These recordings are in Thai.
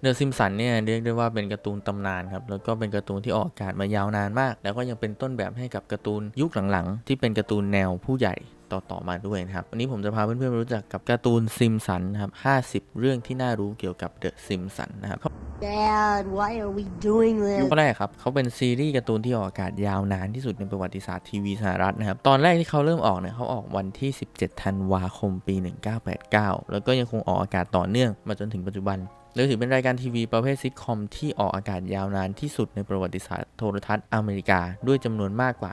เดอะซิมสันเนี่ยเรียกได้ว่าเป็นการ์ตูนตำนานครับแล้วก็เป็นการ์ตูนที่ออกอากาศมายาวนานมาก แล้วก็ยังเป็นต้นแบบให้กับการ์ตูนยุคหลังๆ ที่เป็นการ์ตูนแนวผู้ใหญ่ ต่อๆมาด้วยนะครับ วันนี้ผมจะพาเพื่อนๆมารู้จักกับการ์ตูนซิมสันครับ50 เรื่องที่น่ารู้เกี่ยวกับเดอะซิมสันนะครับ Dad, why are we doing this? ข้อแรกครับเขาเป็นซีรีส์การ์ตูนที่ออกอากาศยาวนานที่สุดในประวัติศาสตร์ทีวีสหรัฐนะครับ ตอนแรกที่เขาเริ่มออกเนี่ยเขาออกวันที่ 17 ธันวาคมปี 1989 แล้วก็ยังคงออกอากาศต่อเนื่องมาจนถึงปัจจุบัน โดยถือเป็นรายการทีวีประเภทซิทคอมที่ออกอากาศยาวนานที่สุดในประวัติศาสตร์โทรทัศน์อเมริกา ด้วยจำนวนมากกว่า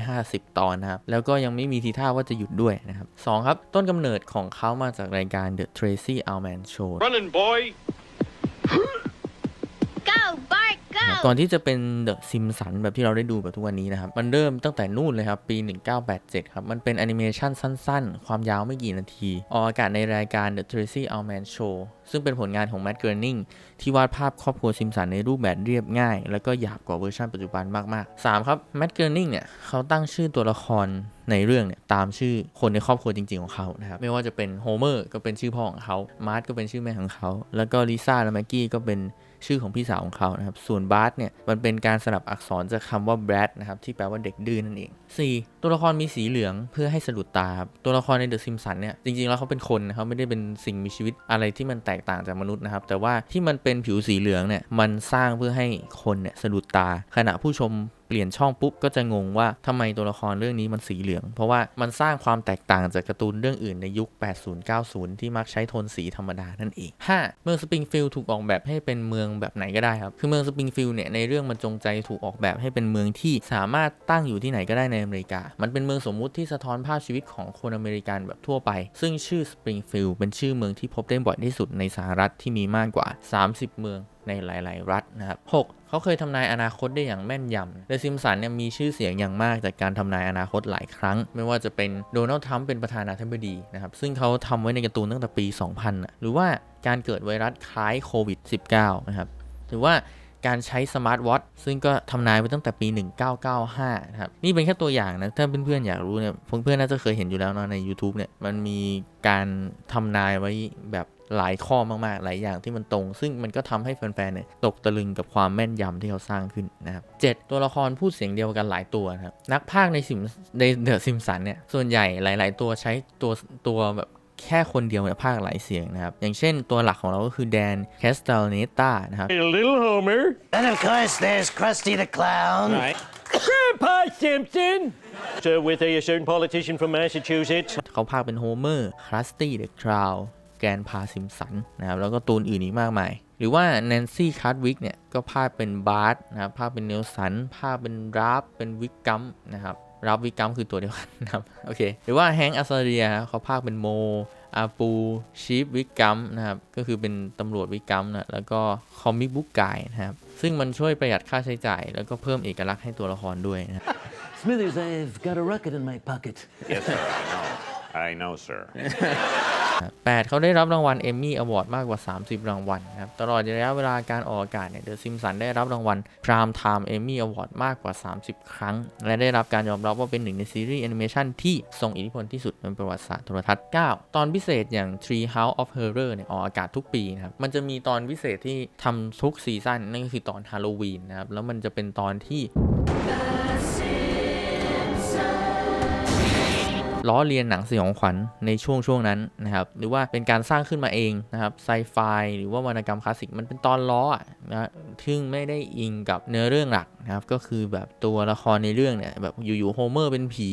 750 ตอนนะครับ แล้วก็ยังไม่มีทีท่าว่าจะหยุดด้วยนะครับสองครับ ต้นกำเนิดของเขามาจากรายการ The Tracy Ullman Show Running, boy. Go, Bart, นะครับ go! ก่อนที่จะเป็นเดอะซิมสันแบบที่เราได้ดูแบบทุกวันนี้นะครับ มันเริ่มตั้งแต่นู่นเลยครับ ปี 1987 ครับ มันเป็นแอนิเมชันสั้นๆ ความยาวไม่กี่นาที ออกอากาศในรายการ The Tracy Ullman Show ซึ่งเป็นผลงานของแม t เก r ร์นิงที่วาดภาพครอบครัวซิมสันในรูปแบบเรียบง่าย แล้วก็หยาบกว่าเวอร์ชันปัจจุบันมากๆ 3 ครับแม t เก r ร์นิงเนี่ยเขาตั้งชื่อตัวละครในเรื่องเนี่ยตามชื่อคนในครอบครัวจริง ๆ ของเขานะครับไม่ว่าจะเป็นโฮเมอร์ก็เป็นชื่อพ่อของเขามาร์ทก็เป็นชื่อแม่ของเขาแล้วก็ลิซ่าและแม็กกี้ก็เป็นชื่อของพี่สาวของเขานะครับ ส่วนบาร์สเนี่ย มันเป็นการสลับอักษรจากคำว่าแบรดนะครับ ที่แปลว่าเด็กดื้อนั่นเอง 4. ตัวละครมีสีเหลืองเพื่อให้สะดุดตาครับ ตัวละครในเดอะซิมสันเนี่ย จริงๆ แล้วเขาเป็นคนนะครับ ไม่ได้เป็นสิ่งมีชีวิตอะไรที่มันแตกต่างจากมนุษย์นะครับ แต่ว่าที่มันเป็นผิวสีเหลืองเนี่ยมันสร้างเพื่อให้คนเนี่ยสะดุดตาขณะผู้ชม ปลี่ยนช่องปุ๊บก็จะงงว่าทำไมตัวละครเรื่องนี้มันสีเหลือง เพราะว่ามันสร้างความแตกต่างจากการ์ตูนเรื่องอื่นในยุค 80-90 ที่มักใช้โทนสีธรรมดานั่นเอง 5. เมืองสปริงฟิลด์ถูกออกแบบให้เป็นเมืองแบบไหนก็ได้ครับ คือเมืองสปริงฟิลด์เนี่ยในเรื่องมันจงใจถูกออกแบบให้เป็นเมืองที่สามารถตั้งอยู่ที่ไหนก็ได้ในอเมริกา มันเป็นเมืองสมมุติที่สะท้อนภาพชีวิตของคนอเมริกันแบบทั่วไป ซึ่งชื่อสปริงฟิลด์เป็นชื่อเมืองที่พบได้บ่อยที่สุดในสหรัฐที่มีมากกว่า 30 เมือง ในหลาย ๆ รัฐนะครับ 6. เขาเคยทำนายอนาคตได้อย่างแม่นยำเดซิมสันเนี่ยมีชื่อเสียงอย่างมากจากการทำนายอนาคตหลายครั้ง ไม่ว่าจะเป็นโดนัลด์ทรัมป์เป็นประธานาธิบดีนะครับ ซึ่งเขาทำไว้ในการ์ตูนตั้งแต่ปี 2000 หรือว่าการเกิดไวรัสคล้ายโควิด -19 นะครับ หรือว่า การใช้สมาร์ทวอทซึ่งก็ทำนายไว้ตั้งแต่ปี 1995 นะครับ นี่เป็นแค่ตัวอย่างนะ ถ้าเพื่อนๆอยากรู้เนี่ยเพื่อนๆน่าจะเคยเห็นอยู่แล้วเนอะใน YouTube เนี่ยมันมีการทำนายไว้แบบหลายข้อมากๆ หลายอย่างที่มันตรง ซึ่งมันก็ทำให้แฟนๆเนี่ยตกตะลึงกับความแม่นยำที่เขาสร้างขึ้นนะครับ7ตัวละครพูดเสียงเดียวกันหลายตัวนะครับนักพากย์ในซิมในเดอะซิมสันเนี่ยส่วนใหญ่หลาย ๆ ตัวใช้ตัวตัวแบบ แค่คนเดียวเนี่ยพากย์หลายเสียงนะครับ อย่างเช่นตัวหลักของเราก็คือแดนแคสเตลเนต้านะครับ Hey, little Homer. And of course, there's Krusty the Clown. Right. Grandpa Simpson. Sir, with a certain politician from Massachusetts. เขาพากย์เป็นโฮเมอร์ครัสตี้เดอะคราวแกนพาซิมสันนะครับแล้วก็ตูนอื่นอีกมากมายห รือว่าแนนซี่คาร์ดวิกเนี่ยก็พากย์เป็นบาร์ตนะครับพากย์เป็นเนลสันพากย์เป็นราฟเป็นวิกกัมนะครับราฟวิกกัมคือตัวเดียวกันนะครับโอเคหรือว่าแฮงค์อัสเรียเขาพากย์เป็นโมอาปูชีฟวิกกัมนะครับก็คือเป็นตำรวจวิกกัมนะแล้วก็คอมิกบุ๊กไกนะครับซึ่งมันช่วยประหยัดค่าใช้จ่าย แล้วก็เพิ่มเอกลักษณ์ให้ตัวละครด้วยนะครับ Smithers, I've got a rocket in my pocket. Yes, sir. I know. I know, sir. 8 เขาได้รับรางวัลเอมมี่อวอร์ดมากกว่า 30 รางวัลนะครับตลอดระยะเวลาการออกอากาศเนี่ยเดอะซิมสันได้รับรางวัลพรามไทม์เอมมี่อวอร์ดมากกว่า 30 ครั้ง และได้รับการยอมรับว่าเป็นหนึ่งในซีรีส์แอนิเมชันที่ทรงอิทธิพลที่สุดในประวัติศาสตร์โทรทัศน์ 9 ตอนพิเศษอย่าง Tree House of Horror เนี่ยออกอากาศทุกปีนะครับมันจะมีตอนพิเศษที่ทำทุกซีซั่นนั่นก็คือตอนฮาโลวีนนะครับแล้วมันจะเป็นตอนที่ ล้อเลียนหนังสยองขวัญในช่วงช่วงนั้นนะครับหรือว่าเป็นการสร้างขึ้นมาเองนะครับไซไฟหรือว่าวรรณกรรมคลาสสิกมันเป็นตอนล้ออะนะซึ่งไม่ได้อิงกับเนื้อเรื่องหลักนะครับก็คือแบบตัวละครในเรื่องเนี่ยแบบอยู่ๆโฮเมอร์เป็นผี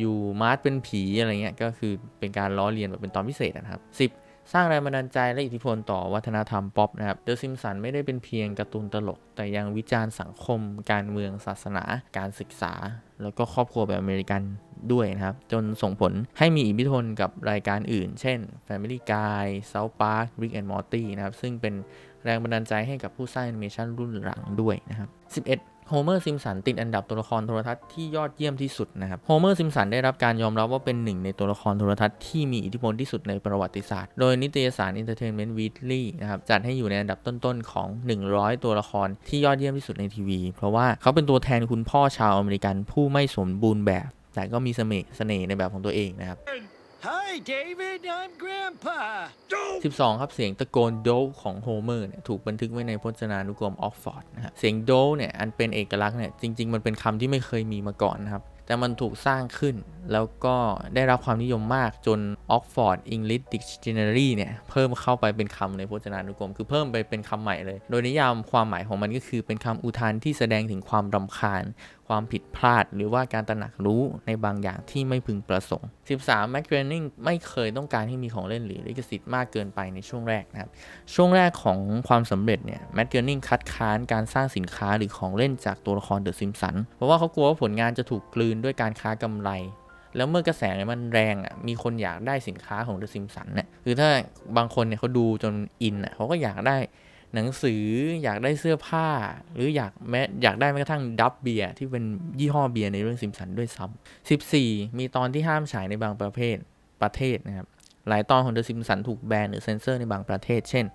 อยู่ๆมาร์ทเป็นผีอะไรเงี้ยก็คือเป็นการล้อเลียนแบบเป็นตอนพิเศษนะครับ10 สร้างแรงบันดาลใจและอิทธิพลต่อวัฒนธรรมป๊อปนะครับเดอะซิมสันไม่ได้เป็นเพียงการ์ตูนตลก แต่ยังวิจารณ์สังคม การเมืองศาสนา การศึกษา แล้วก็ครอบครัวแบบอเมริกันด้วยนะครับ จนส่งผลให้มีอิทธิพลกับรายการอื่น เช่น Family Guy South Park Rick and Morty นะครับ ซึ่งเป็นแรงบันดาลใจให้กับผู้สร้างแอนิเมชันรุ่นหลังด้วยนะครับ 11 โฮเมอร์ซิมสันติดอันดับตัวละครโทรทัศน์ที่ยอดเยี่ยมที่สุดนะครับโฮเมอร์ซิมสันได้รับการยอมรับว่าเป็นหนึ่งในตัวละครโทรทัศน์ที่มีอิทธิพลที่สุดในประวัติศาสตร์ โดยนิตยสาร Entertainment Weekly นะครับจัดให้อยู่ในอันดับต้นๆของ 100 ตัวละครที่ยอดเยี่ยมที่สุดในทีวี เพราะว่าเขาเป็นตัวแทนคุณพ่อชาวอเมริกันผู้ไม่สมบูรณ์แบบ แต่ก็มีเสน่ห์เสน่ห์ในแบบของตัวเองนะครับ Hi, David. I'm Grandpa. 12 ครับเสียงตะโกนโดของโฮเมอร์เนี่ยถูกบันทึกไว้ในพจนานุกรมออกฟอร์ดนะฮะเสียงโดเนี่ยอันเป็นเอกลักษณ์เนี่ยจริง ๆ มันเป็นคำที่ไม่เคยมีมาก่อนนะครับแต่มันถูกสร้างขึ้นแล้วก็ได้รับความนิยมมากจน Oxford English Dictionary เนี่ยเพิ่มเข้าไปเป็นคำในพจนานุกรม คือเพิ่มไปเป็นคำใหม่เลย โดยนิยามความหมายของมันก็คือเป็นคำอุทานที่แสดงถึงความรำคาญ ความผิดพลาด หรือว่าการตระหนักรู้ในบางอย่างที่ไม่พึงประสงค์ 13 m c g r a n i n g ไม่เคยต้องการให้มีของเล่นหรือลิขสิทธิ์มากเกินไปในช่วงแรกนะครับ ช่วงแรกของความสำเร็จเนี่ยแม g g r a n i n g คัดค้านการสร้างสินค้าหรือของเล่นจากตัวละครเดอะซิมสัน เพราะว่าเขากลัวว่าผลงานจะถูกกลืนด้วยการค้ากำไรแล้วเมื่อกระแสมันแรงอะ มีคนอยากได้สินค้าของเดอะซิมสันเนี่ย คือถ้าบางคนเนี่ยเขาดูจนอินอะเขาก็อยากได้ หนังสืออยากได้เสื้อผ้า หรืออยากแม้อยากได้แม้กระทั่งดับเบียร์ที่เป็นยี่ห้อเบียร์ในเรื่องซิมสันด้วยซ้ำ14 มีตอนที่ห้ามฉายในบางประเภทประเทศนะครับ หลายตอนของเดอะซิมสันถูกแบนหรือเซนเซอร์ในบางประเทศ เช่น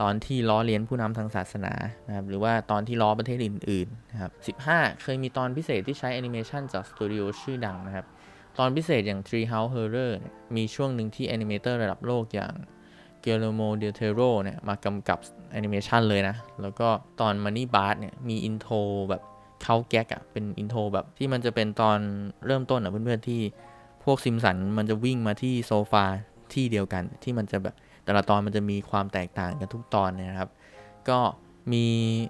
ตอนที่ล้อเลียนผู้นำทางศาสนานะครับหรือว่าตอนที่ล้อประเทศอื่นๆนะครับ15 เคยมีตอนพิเศษที่ใช้แอนิเมชันจากสตูดิโอชื่อดังนะครับตอนพิเศษอย่าง Treehouse Horror เนี่ยมีช่วงหนึ่งที่แอนิเมเตอร์ระดับโลกอย่าง เกลโมเดลเทโรเนี่ยมากำกับแอนิเมชันเลยนะ แล้วก็ตอน Money b a r เนี่ยมีอินโทรแบบเขาแก๊กอะเป็นอินโทรแบบที่มันจะเป็นตอนเริ่มต้นอะเพื่อนๆที่พวกซิมสันมันจะวิ่งมาที่โซฟาที่เดียวกัน ที่มันจะแบบแต่ละตอนมันจะมีความแตกต่างกันทุกตอนเนี่ยนะครับ ก็มี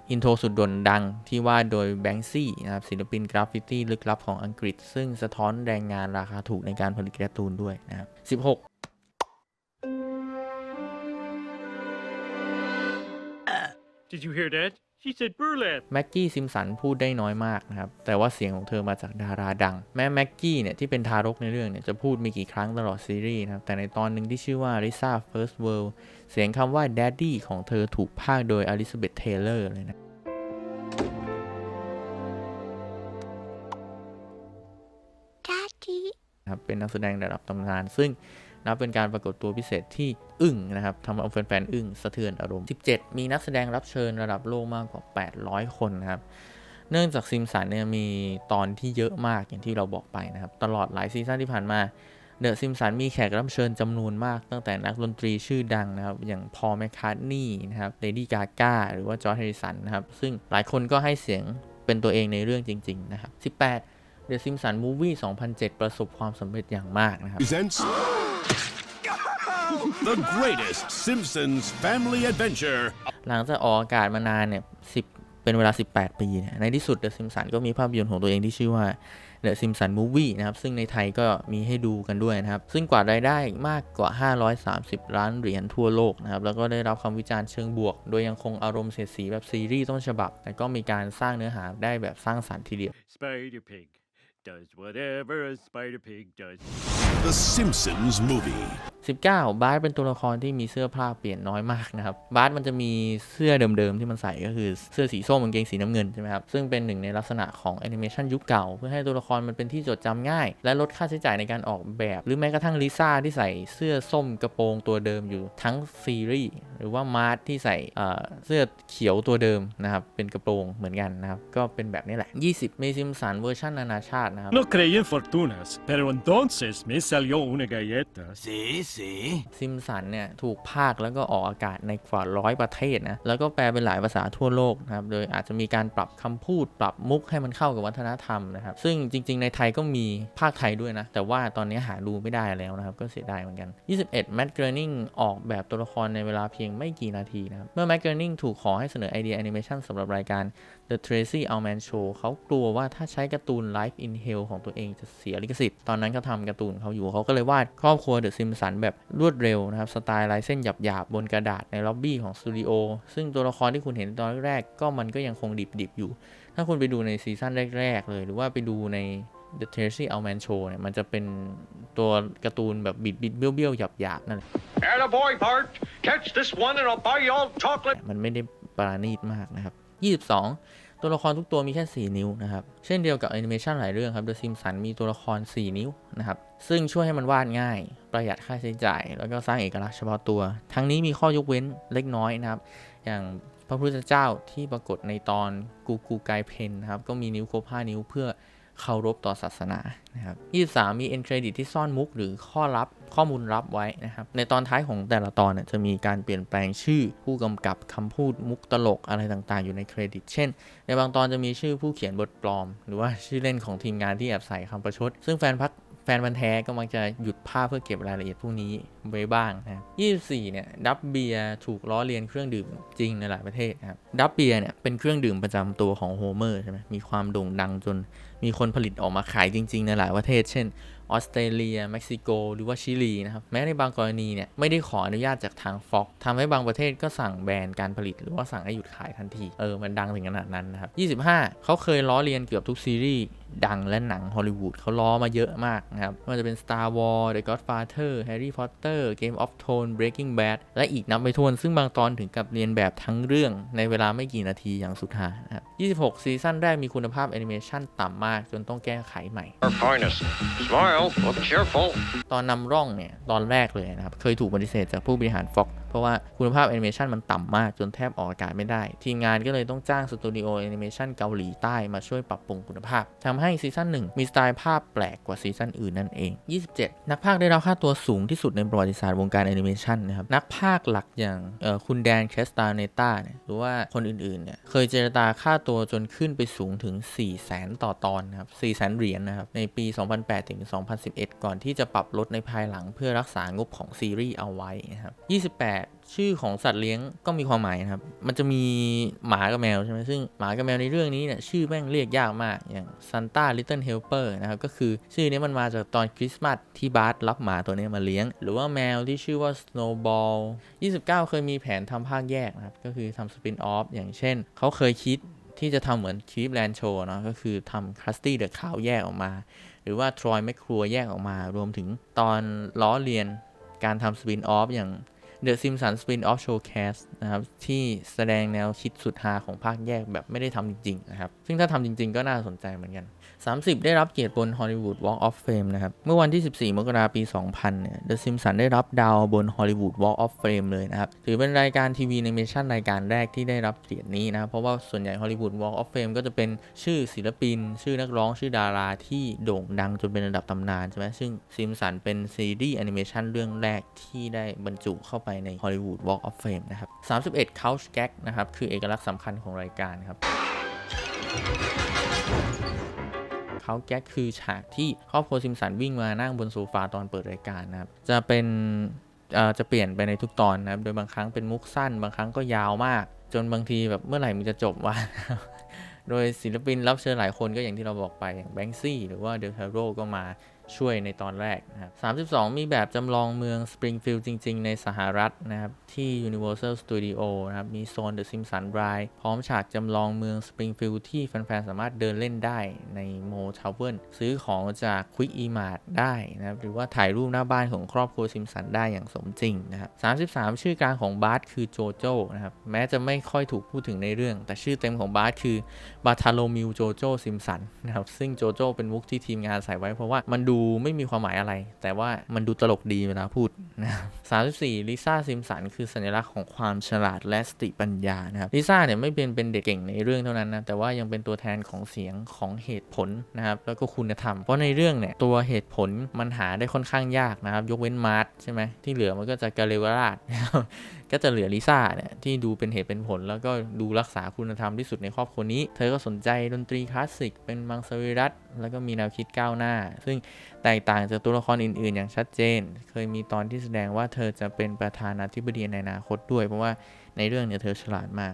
อินโทรสุดโด่งดังที่วาดโดยแบงซี่นะครับศิลปินกราฟฟิตี้ลึกลับของอังกฤษ ซึ่งสะท้อนแรงงานราคาถูกในการผลิตการ์ตูนด้วยนะครับ 16 Did you hear that? She said burlap. แม็กกี้ซิมสันพูดได้น้อยมากนะครับ แต่ว่าเสียงของเธอมาจากดาราดัง แม้แม็กกี้เนี่ยที่เป็นทารกในเรื่องเนี่ยจะพูดมีกี่ครั้งตลอดซีรีส์นะครับ แต่ในตอนหนึ่งที่ชื่อว่า Lisa First World เสียงคำว่า Daddy ของเธอถูกพากย์โดยอลิซาเบธเทเลอร์เลยนะ Daddy. นะครับเป็นนักแสดงระดับตำนาน ซึ่ง นับเป็นการปรากฏตัวพิเศษที่อึ้งนะครับทำเอาแฟนๆอึ้งสะเทือนอารมณ์ 17 มีนักแสดงรับเชิญระดับโลกมากกว่า 800 คนนะครับเนื่องจากซิมสันเนี่ยมีตอนที่เยอะมากอย่างที่เราบอกไปนะครับ ตลอดหลายซีซั่นที่ผ่านมาเดอะซิมสันมีแขกรับเชิญจำนวนมาก ตั้งแต่นักดนตรีชื่อดังนะครับ อย่างพอลแมคคาร์ทนีย์นะครับเลดี้กากาหรือว่าจอร์จแฮริสันนะครับ ซึ่งหลายคนก็ให้เสียงเป็นตัวเองในเรื่องจริง ๆ นะครับ 18 The Simpsons Movie 2007 ประสบความสำเร็จอย่างมากนะครับ presents the greatest Simpsons family adventure หลังจากออกอากาศมานานเนี่ย10เป็นเวลา 18 ปีเนี่ยในที่สุด The Simpsons ก็มีภาพยนตร์ของตัวเองที่ชื่อว่า The Simpsons Movie นะครับ ซึ่งในไทยก็มีให้ดูกันด้วยนะครับ ซึ่งกวาดรายได้มากกว่า 530 ล้านเหรียญทั่วโลกนะครับ แล้วก็ได้รับคำวิจารณ์เชิงบวก โดยยังคงอารมณ์เสียดสีแบบซีรีส์ต้นฉบับ แต่ก็มีการสร้างเนื้อหาได้แบบสร้างสรรค์ทีเดียว Spider Pig does whatever a Spider Pig does. The Simpsons movie 19 บาร์เป็นตัวละครที่มีเสื้อผ้าเปลี่ยนน้อยมากนะครับ บาร์มันจะมีเสื้อเดิมๆที่มันใส่ก็คือเสื้อสีส้มกางเกงสีน้ำเงินใช่ไหมครับ ซึ่งเป็นหนึ่งในลักษณะของแอนิเมชันยุคเก่า เพื่อให้ตัวละครมันเป็นที่จดจำง่าย และลดค่าใช้จ่ายในการออกแบบ หรือแม้กระทั่งลิซ่าที่ใส่เสื้อส้มกระโปรงตัวเดิมอยู่ทั้งซีรีส์หรือว่ามาร์ทที่ใส่เอ่อเสื้อเขียวตัวเดิมนะครับเป็นกระโปรงเหมือนกันนะครับก็เป็นแบบนี้แหละ 20 มีซิมสันเวอร์ชันนานาชาตินะครับ No creí en fortunas, pero entonces me salió una galleta. Sí, sí. ซิมสันเนี่ยถูกภาคแล้วก็ออกอากาศในกว่าร้อยประเทศนะแล้วก็แปลเป็นหลายภาษาทั่วโลกนะครับโดยอาจจะมีการปรับคำพูดปรับมุกให้มันเข้ากับวัฒนธรรมนะครับซึ่งจริง ๆ ในไทยก็มีภาคไทยด้วยนะ แต่ว่าตอนนี้หาดูไม่ได้แล้วนะครับ ก็เสียดายเหมือนกัน 21 แมดเกรนิงออกแบบตัวละครในเวลาเพียงไม่กี่นาทีนะครับเมื่อแมดเกรนิงถูกขอให้เสนอไอเดียแอนิเมชันสำหรับรายการ The Tracy Ullman Show เขากลัวว่าถ้าใช้การ์ตูน Life in Hell ของตัวเองจะเสียลิขสิทธิ์ ตอนนั้นเขาทำการ์ตูนเขาอยู่ เขาก็เลยวาดครอบครัว The Simpsons แบบรวดเร็วนะครับ สไตล์ลายเส้นหยาบๆ บนกระดาษในล็อบบี้ของสตูดิโอ ซึ่งตัวละครที่คุณเห็นตอนแรกๆก็มันก็ยังคงดิบๆอยู่ ถ้าคุณไปดูในซีซั่นแรก ๆ เลย หรือว่าไปดูใน The Tracy Ullman Show เนี่ย มันจะเป็นตัวการ์ตูนแบบบิดๆเบี้ยวๆหยาบๆนั่นแหละ Attaboy, Bart. Catch this one and I'll buy you all chocolate. มันไม่ได้ปราณีตมากนะครับ 22 ตัวละครทุกตัวมีแค่ 4 นิ้วนะครับ เช่นเดียวกับแอนิเมชันหลายเรื่องครับ The Simpsons มีตัวละคร 4 นิ้วนะครับ ซึ่งช่วยให้มันวาดง่าย ประหยัดค่าใช้จ่าย แล้วก็สร้างเอกลักษณ์เฉพาะตัว ทั้งนี้มีข้อยกเว้นเล็กน้อยนะครับ อย่างพระพุทธเจ้าที่ปรากฏในตอนกูกูไกเพนนะครับ ก็มีนิ้วครบ5นิ้วเพื่อ เคารพต่อศาสนานะครับ23 มี end credit ที่ซ่อนมุกหรือข้อลับข้อมูลลับไว้นะครับ ในตอนท้ายของแต่ละตอนเนี่ยจะมีการเปลี่ยนแปลงชื่อผู้กำกับคำพูดมุกตลกอะไรต่างๆ อยู่ในเครดิต เช่น ในบางตอนจะมีชื่อผู้เขียนบทปลอม หรือว่าชื่อเล่นของทีมงานที่แอบใส่คำประชด ซึ่งแฟนพัก แฟนบันแท้ก็มักจะหยุดภาพเพื่อเก็บรายละเอียดพวกนี้ไว้บ้างนะครับ24 เนี่ย ดับเบียร์ถูกล้อเลียนเครื่องดื่มจริงในหลายประเทศนะครับ ดับเบียร์เนี่ยเป็นเครื่องดื่มประจำตัวของโฮเมอร์ใช่ไหมมีความโด่งดังจนมีคนผลิตออกมาขายจริง ๆ ในหลายประเทศ เช่น ออสเตรเลียเม็กซิโก หรือว่าชิลีนะครับแม้ในบางกรณีเนี่ยไม่ได้ขออนุญาตจากทางฟ็อกทำให้บางประเทศก็สั่งแบนการผลิต หรือว่าสั่งให้หยุดขายทันทีเออมันดังถึงขนาดนั้นนะครับ 25 เขาเคยล้อเลียนเกือบทุกซีรีส์ดังและหนังฮอลลีวูดเขาล้อมาเยอะมากนะครับไม่ว่าจะเป็น Star Wars The Godfather Harry Potter Game of Thrones Breaking Bad และอีกนับไม่ถ้วน ซึ่งบางตอนถึงกับเรียนแบบทั้งเรื่องในเวลาไม่กี่นาทีอย่างสุดหานะครับ26 ซีซั่นแรกมีคุณภาพแอนิเมชันต่ำมากจนต้องแก้ไขใหม่ Smile, cheerful. ตอนนำร่องเนี่ย ตอนแรกเลยนะครับ เคยถูกปฏิเสธจากผู้บริหารฟ็อก เพราะว่าคุณภาพแอนิเมชันมันต่ำมากจนแทบออกอากาศไม่ได้ ทีมงานก็เลยต้องจ้างสตูดิโอแอนิเมชันเกาหลีใต้มาช่วยปรับปรุงคุณภาพทำให้ซีซั่นหนึ่งมีสไตล์ภาพแปลกกว่าซีซั่นอื่นนั่นเอง 27 นักพากย์ได้รับค่าตัวสูงที่สุดในประวัติศาสตร์วงการแอนิเมชันนะครับนักพากย์หลักอย่างคุณแดนแคสตาเนต้าเนี่ยหรือว่าคนอื่นๆเนี่ยเคยเจรจาค่าตัวจนขึ้นไปสูงถึง 4 0 0แสนต่อตอนนะครับ4 0 0แสนเหรียญนะครับในปี 2008 ถึง 2011 ก่อนที่จะปรับลดในภายหลังเพื่อรักษางบของซีรีส์เอาไว้นะครับ28ชื่อของสัตว์เลี้ยงก็มีความหมายนะครับ มันจะมีหมากับแมวใช่ไหมซึ่งหมากับแมวในเรื่องนี้เนี่ยชื่อแม่งเรียกยากมาก อย่าง Santa Little Helper นะครับ ก็คือชื่อนี้มันมาจากตอนคริสต์มาสที่บาร์ตรับหมาตัวนี้มาเลี้ยง หรือว่าแมวที่ชื่อว่า Snowball 29 เคยมีแผนทำภาคแยกนะครับ ก็คือทำสปินออฟอย่างเช่น เขาเคยคิดที่จะทำเหมือนคลิปแลนโชเนาะก็คือทำค r ัสตี้เดอะขาวแยกออกมา หรือว่าทรอยแมคครัวแยกออกมา รวมถึงตอนล้อเลียนการทำสปินออฟอย่าง The Simpsons Spin-off Showcase นะครับ ที่แสดงแนวคิดสุดฮาของภาคแยกแบบไม่ได้ทำจริงๆนะครับ ซึ่งถ้าทำจริงๆก็น่าสนใจเหมือนกัน 30 ได้รับเกียรติบน Hollywood Walk of Fame นะครับ เมื่อวันที่ 14 มกราคมปี 2000 เนี่ย The Simpsons ได้รับดาวบน Hollywood Walk of Fame เลยนะครับ ถือเป็นรายการทีวีแอนิเมชันรายการแรกที่ได้รับเกียรตินี้นะครับเพราะว่าส่วนใหญ่ Hollywood Walk of Fame ก็จะเป็นชื่อศิลปิน ชื่อนักร้อง ชื่อดาราที่โด่งดังจนเป็นระดับตำนานใช่ไหมซึ่ง Simpsons เป็นซีรีส์แอนิเมชันเรื่องแรกที่ได้บรรจุเข้าไปใน Hollywood Walk of Fame นะครับ 31 Couch Gag นะครับ คือเอกลักษณ์สำคัญของรายการครับเขาแก๊กคือฉากที่ครอบครัวซิมสันวิ่งมานั่งบนโซฟาตอนเปิดรายการนะครับ จะเป็นจะเปลี่ยนไปในทุกตอนนะครับ โดยบางครั้งเป็นมุกสั้น บางครั้งก็ยาวมาก จนบางทีแบบเมื่อไหร่มันจะจบวะโดยศิลปินรับเชิญหลายคนก็อย่างที่เราบอกไปอย่างแบงซี่หรือว่าเดลทาโรก็มา ช่วยในตอนแรกนะครับ32 มีแบบจำลองเมืองสปริงฟิลด์จริง ๆ ในสหรัฐนะครับ ที่ Universal Studio นะครับ มีโซน The Simpsons Ride พร้อมฉากจำลองเมืองสปริงฟิลด์ที่แฟน ๆ สามารถเดินเล่นได้ในโมทาวเวร์ซื้อของจาก Quick E-Mart ได้นะครับ หรือว่าถ่ายรูปหน้าบ้านของครอบครัวซิมสันได้อย่างสมจริงนะครับ33 ชื่อกลางของบาร์คือโจโจ้นะครับ แม้จะไม่ค่อยถูกพูดถึงในเรื่อง แต่ชื่อเต็มของบาร์คือบาทาโลมิวโจโจ้ซิมสันนะครับซึ่งโจโจ้เป็นมุกที่ทีมงานใส่ไว้เพราะว่ามันดููไม่มีความหมายอะไร แต่ว่ามันดูตลกดีเวลาพูดนะครับ34ลิซ่าซิมสันคือสัญลักษณ์ของความฉลาดและสติปัญญานะครับลิซ่าเนี่ยไม่เป็นเป็นเด็กเก่งในเรื่องเท่านั้นนะแต่ว่ายังเป็นตัวแทนของเสียงของเหตุผลนะครับแล้วก็คุณธรรม เพราะในเรื่องเนี่ยตัวเหตุผลมันหาได้ค่อนข้างยากนะครับ ยกเว้นมาร์ทใช่ไหมที่เหลือมันก็จะกาเลวราด ก็จะเหลือลิซ่าเนี่ยที่ดูเป็นเหตุเป็นผล แล้วก็ดูรักษาคุณธรรมที่สุดในครอบครัวนี้ เธอก็สนใจดนตรีคลาสสิก เป็นมังสวิรัตแล้วก็มีแนวคิดก้าวหน้า ซึ่งแตกต่างจากตัวละครอื่น ๆ อย่างชัดเจน เคยมีตอนที่แสดงว่าเธอจะเป็นประธานาธิบดีในอนาคตด้วย เพราะว่าในเรื่องเนี่ยเธอฉลาดมาก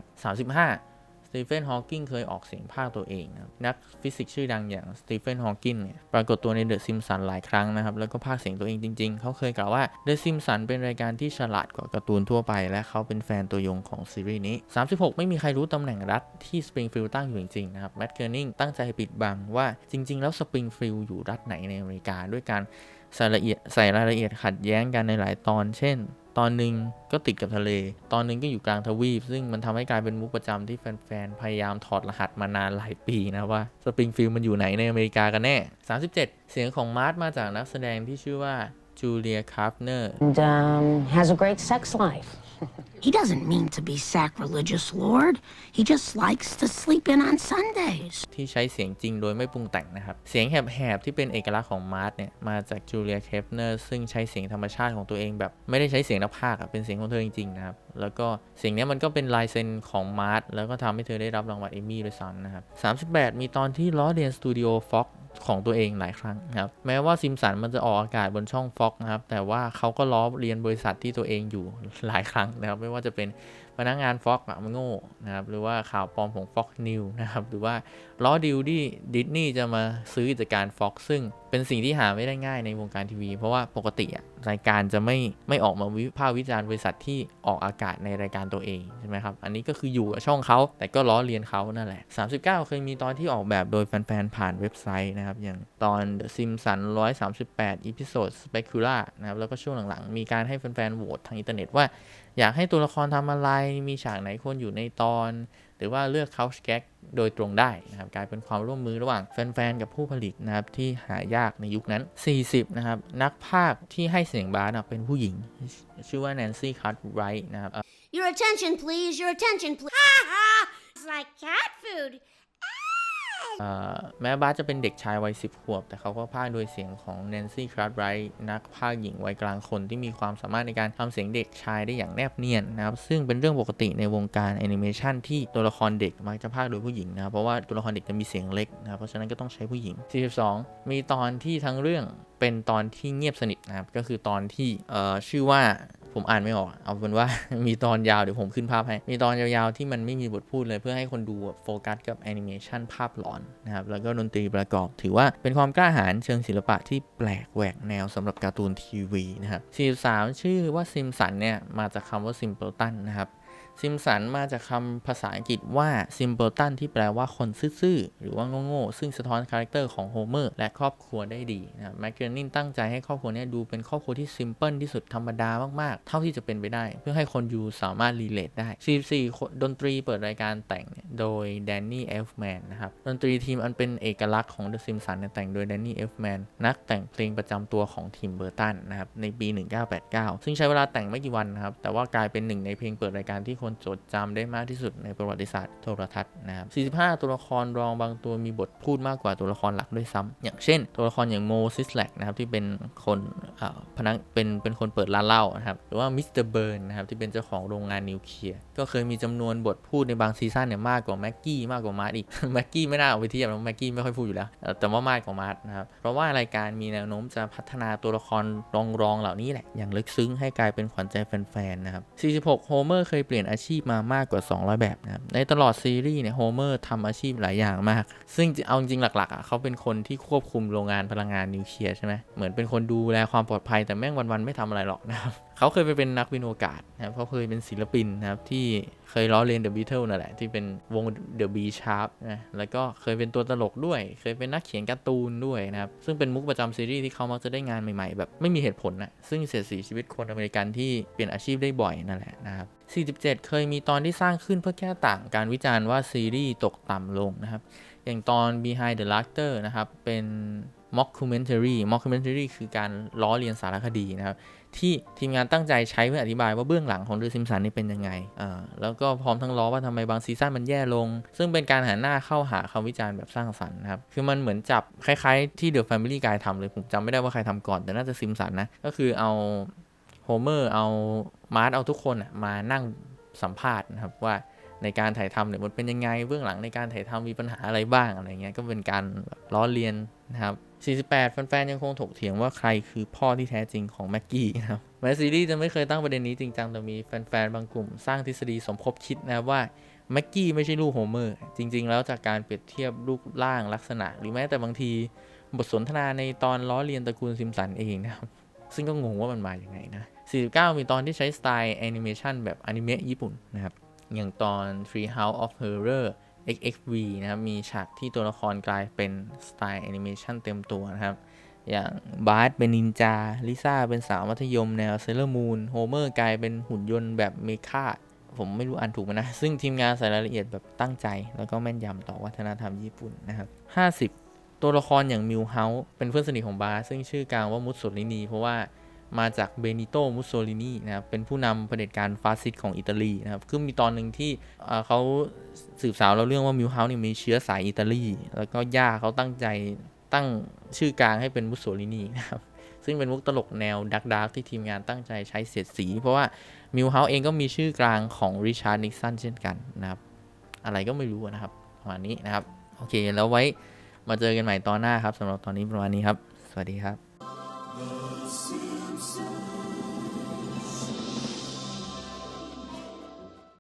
35 สตีเฟนฮอว์กิงเคยออกเสียงภาคตัวเองนะครับนักฟิสิกส์ชื่อดังอย่างสตีเฟนฮอว์กิงเนี่ยปรากฏตัวในเดอะซิมสันหลายครั้งนะครับ แล้วก็ภาคเสียงตัวเองจริงๆ เขาเคยกล่าวว่าเดอะซิมสันเป็นรายการที่ฉลาดกว่าการ์ตูนทั่วไป และเขาเป็นแฟนตัวยงของซีรีส์นี้ 36 ไม่มีใครรู้ตำแหน่งรัฐที่สปริงฟิลด์ตั้งอยู่จริงๆนะครับแมดเกอร์นิงตั้งใจปิดบังว่าจริง ๆ แล้วสปริงฟิลด์อยู่รัฐไหนในอเมริกาด้วยการใส่รายละเอียดขัดแย้งกันในหลายตอน เช่น ตอนหนึ่งก็ติดกับทะเล ตอนหนึ่งก็อยู่กลางทวีป ซึ่งมันทำให้กลายเป็นมุกประจำที่แฟนๆ พยายามถอดรหัสมานานหลายปีนะว่าสปริงฟิลด์มันอยู่ไหนในอเมริกากันแน่ 37 เสียงของมาร์ทมาจากนักแสดงที่ชื่อว่าจูเลียคาร์ฟเนอร์ has a great sex life. He doesn't mean to be sacrilegious, Lord. He just likes to sleep in on Sundays. ที่ใช้เสียงจริงโดยไม่ปรุงแต่งนะครับ เสียงแหบๆ ที่เป็นเอกลักษณ์ของมาร์ทเนี่ย มาจากจูเลียเคฟเนอร์ซึ่งใช้เสียงธรรมชาติของตัวเองแบบไม่ได้ใช้เสียงนักพากย์อะเป็นเสียงของเธอจริงๆนะครับ แล้วก็เสียงนี้มันก็เป็นลายเซ็นของมาร์ทแล้วก็ทำให้เธอได้รับรางวัลเอมมี่ด้วยซ้ำนะครับ38 มีตอนที่ล้อเลียนสตูดิโอฟ็อก ของตัวเองหลายครั้งครับแม้ว่าซิมสันมันจะออกอากาศบนช่องฟ็อกนะครับแต่ว่าเขาก็ล้อเรียนบริษัทที่ตัวเองอยู่หลายครั้งนะครับไม่ว่าจะเป็น พนักงานฟ็อกอะมันโง่นะครับหรือว่าข่าวปลอมของ Fox News นะครับหรือว่าล้อดิวที่ดิสนีย์จะมาซื้อกิจการ Fox ซึ่งเป็นสิ่งที่หาไม่ได้ง่ายในวงการทีวี เพราะว่าปกติอะรายการจะไม่ไม่ออกมาวิพากษ์วิจารณ์บริษัทที่ออกอากาศในรายการตัวเองใช่ไหมครับอันนี้ก็คืออยู่กับช่องเขาแต่ก็ล้อเลียนเขานั่นแหละ 39 เคยมีตอนที่ออกแบบโดยแฟนๆผ่านเว็บไซต์นะครับอย่างตอน The Simpsons 138 Episode Specula นะครับแล้วก็ช่วงหลังๆ มีการให้แฟนๆโหวตทางอินเทอร์เน็ตว่า อยากให้ตัวละครทำอะไรมีฉากไหนควรอยู่ในตอน หรือว่าเลือก couch gag โดยตรงได้นะครับกลายเป็นความร่วมมือระหว่างแฟนๆ กับผู้ผลิตนะครับที่หายากในยุคนั้น 40 นะครับ นักพากที่ให้เสียงบาสอะเป็นผู้หญิง ชื่อว่า Nancy Cartwright นะครับ Your attention, please. Your attention, please. Ha ha! It's like cat food. ่แม้บาสจะเป็นเด็กชายวัย 10 ขวบ แต่เขาก็พากย์โดยเสียงของ Nancy Cartwright นักพากย์หญิงวัยกลางคนที่มีความสามารถในการทำเสียงเด็กชายได้อย่างแนบเนียนนะครับ ซึ่งเป็นเรื่องปกติในวงการแอนิเมชันที่ตัวละครเด็กมักจะพากย์โดยผู้หญิงนะครับเพราะว่าตัวละครเด็กจะมีเสียงเล็กนะครับเพราะฉะนั้นก็ต้องใช้ผู้หญิง 42 มีตอนที่ทั้งเรื่องเป็นตอนที่เงียบสนิทนะครับก็คือตอนที่ชื่อว่า ผมอ่านไม่ออก เอาเป็นว่ามีตอนยาวเดี๋ยวผมขึ้นภาพให้ มีตอนยาวๆที่มันไม่มีบทพูดเลยเพื่อให้คนดูโฟกัสกับแอนิเมชันภาพหลอนนะครับ แล้วก็ดนตรีประกอบ ถือว่าเป็นความกล้าหาญเชิงศิลปะที่แปลกแหวกแนวสำหรับการ์ตูนทีวีนะครับ43 ชื่อว่าซิมสันเนี่ยมาจากคำว่าซิมเปิลตันนะครับ ซิมสันมาจากคำภาษาอังกฤษว่า simpleton ที่แปลว่าคนซื่อๆ หรือว่าโง่ๆ ซึ่งสะท้อนคาแรคเตอร์ของโฮเมอร์และครอบครัวได้ดีนะแมคเกอร์นินตั้งใจให้ครอบครัวนี้ดูเป็นครอบครัวที่ซิมเพิลที่สุดธรรมดามากๆ เท่าที่จะเป็นไปได้ เพื่อให้คนดูสามารถรีเลทได้ 44 ดนตรีเปิดรายการแต่งโดยแดนนี่เอฟแมนนะครับ ดนตรีทีมอันเป็นเอกลักษณ์ของ The Simpsons เนี่ยแต่งโดยแดนนี่เอฟแมนนักแต่งเพลงประจำตัวของทีมเบอร์ตันนะครับในปี 1989 ซึ่งใช้เวลาแต่งไม่กี่วันนะครับแต่ว่ากลายเป็นหนึ่งในเพลงเปิดรายการที่คนจดจำได้มากที่สุดในประวัติศาสตร์โทรทัศน์นะครับ 45 ตัวละครรองบางตัวมีบทพูดมากกว่าตัวละครหลักด้วยซ้ำอย่างเช่น ตัวละครอย่างโมซิสแลกนะครับที่เป็นคนอ่อพนักเป็นเป็นคนเปิดร้านเหล้านะครับหรือว่ามิสเตอร์เบิร์นนะครับที่เป็นเจ้าของโรงงานนิวเคลียร์ก็เคยมีจำนวนบทพูดในบางซีซั่นเนี่ยมากกว่าแม็กกี้มากกว่ามาร์ทอีกแม็กกี้ไม่น่าเอาไปเทียบนะแม็กกี้ไม่ค่อยพูดอยู่แล้ว แต่ว่ามากกว่ามาร์ทนะครับเพราะว่ารายการมีแนวโน้มจะพัฒนาตัวละครรองๆเหล่านี้แหละอย่างลึกซึ้งให้กลายเป็นขวัญใจแฟนๆนะครับ46โฮเมอร์เคยเปลี่ยนอาชีพมามากกว่า 200 แบบนะครับในตลอดซีรีส์เนี่ยโฮเมอร์ทำอาชีพหลายอย่างมาก ซึ่งเอาจริงหลักๆอะเขาเป็นคนที่ควบคุมโรงงานพลังงานนิวเคลียร์ใช่ไหมเหมือนเป็นคนดูแลความปลอดภัยแต่แม่งวันๆไม่ทำอะไรหรอกนะครับ เขาเคยไปเป็นนักบินอกาศนะครับเขาเคยเป็นศิลปินนะครับ ที่เคยล้อเลียนเดอะบีเทิลนั่นแหละ ที่เป็นวงเดอะบีชาร์ปนะแล้วก็เคยเป็นตัวตลกด้วย เคยเป็นนักเขียนการ์ตูนด้วยนะครับ ซึ่งเป็นมุกประจำซีรีส์ที่เขามักจะได้งานใหม่ๆ แบบไม่มีเหตุผลนะซึ่งเสียสีชีวิตคนอเมริกันที่เปลี่ยนอาชีพได้บ่อยนั่นแหละนะครับ47 เคยมีตอนที่สร้างขึ้นเพื่อแก้ต่างการวิจารณ์ว่าซีรีส์ตกต่ำลงนะครับ อย่างตอน Behind the Laughter นะครับเป็น mockumentary mockumentary คือการล้อเลียนสารคดีนะครับ ที่ทีมงานตั้งใจใช้เพื่ออธิบายว่าเบื้องหลังของ The Simpsons นี่เป็นยังไงอ่าแล้วก็พร้อมทั้งล้อว่าทำไมบางซีซั่นมันแย่ลง ซึ่งเป็นการหันหน้าเข้าหาคำวิจารณ์แบบสร้างสรรค์นะครับ คือมันเหมือนจับคล้ายๆที่ The Family Guy ทำเลย ผมจำไม่ได้ว่าใครทำก่อน แต่น่าจะซิมสันนะ ก็คือเอาโฮเมอร์เอามาร์ทเอาทุกคนอะมานั่งสัมภาษณ์นะครับว่าในการถ่ายทำเนี่ยมันเป็นยังไงเบื้องหลังในการถ่ายทำมีปัญหาอะไรบ้างอะไรเงี้ยก็เป็นการล้อเลียน นะครับ48 แฟนๆ ยังคงถกเถียงว่าใครคือพ่อที่แท้จริงของแม็กกี้นะครับแม้ซีรีส์จะไม่เคยตั้งประเด็นนี้จริงจังแต่มีแฟนๆ บางกลุ่มสร้างทฤษฎีสมคบคิดนะครับว่าแม็กกี้ไม่ใช่ลูกโฮเมอร์ จริง ๆ แล้วจากการเปรียบเทียบรูปร่างลักษณะ หรือแม้แต่บางทีบทสนทนาในตอนล้อเลียนตระกูลซิมสันเองนะครับ ซึ่งก็งงว่ามันมาอย่างไงนะ 49 มีตอนที่ใช้สไตล์แอนิเมชันแบบอนิเมะญี่ปุ่นนะครับอย่างตอน Tree House of Horror XXV นะครับมีฉากที่ตัวละครกลายเป็นสไตล์แอนิเมชันเต็มตัวนะครับ อย่างบาร์เป็นนินจา ลิซ่าเป็นสาวมัธยมแนวเซเลอร์มูนโฮเมอร์กลายเป็นหุ่นยนต์แบบเมคาผมไม่รู้อ่านถูกไหมนะ ซึ่งทีมงานใส่รายละเอียดแบบตั้งใจ แล้วก็แม่นยำต่อวัฒนธรรมญี่ปุ่นนะครับ 50 ตัวละครอย่างมิวเฮาส์เป็นเพื่อนสนิทของบาร์ซึ่งชื่อกลางว่ามุสโสลินีเพราะว่า มาจากเบนิโตมุสโซลินีนะครับเป็นผู้นำเผด็จการฟาสซิสต์ของอิตาลีนะครับคือมีตอนหนึ่งที่เขาสืบสาวเราเรื่องว่ามิวเฮาส์เนี่ยมีเชื้อสายอิตาลี แล้วก็ย่าเขาตั้งใจตั้งชื่อกลางให้เป็นมุสโซลินีนะครับซึ่งเป็นมุกตลกแนวดักดักที่ทีมงานตั้งใจใช้เสียดสี เพราะว่ามิวเฮาส์เองก็มีชื่อกลางของริชาร์ดนิกสันเช่นกันนะครับอะไรก็ไม่รู้นะครับประมาณนี้นะครับ โอเค แล้วไว้มาเจอกันใหม่ตอนหน้าครับสำหรับตอนนี้ประมาณนี้ครับ สวัสดีครับ